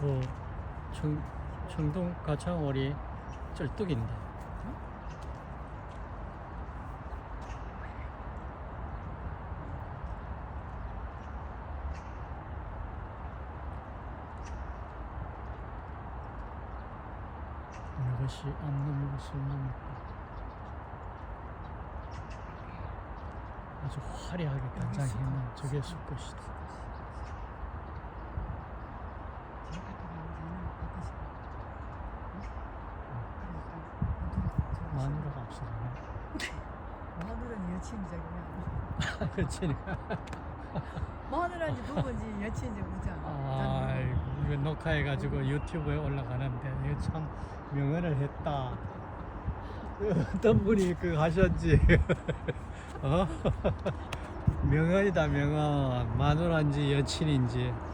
그 청, 청동 가창월이 쩔뚝인데. 이것이 안놈 무슬만 아주 화려하게 단장해놓은 저게 수컷이다. 마누라가 없어졌네. 마누라는 여친이자 그냥 그렇지. 마누라인지 누군지 여친인지 모르잖아 아, 이거 녹화해가지고 유튜브에 올라가는데 이거 참 명언을 했다. 어떤 분이 그 하셨지? 어? 명언이다 명언. 마누라인지 여친인지.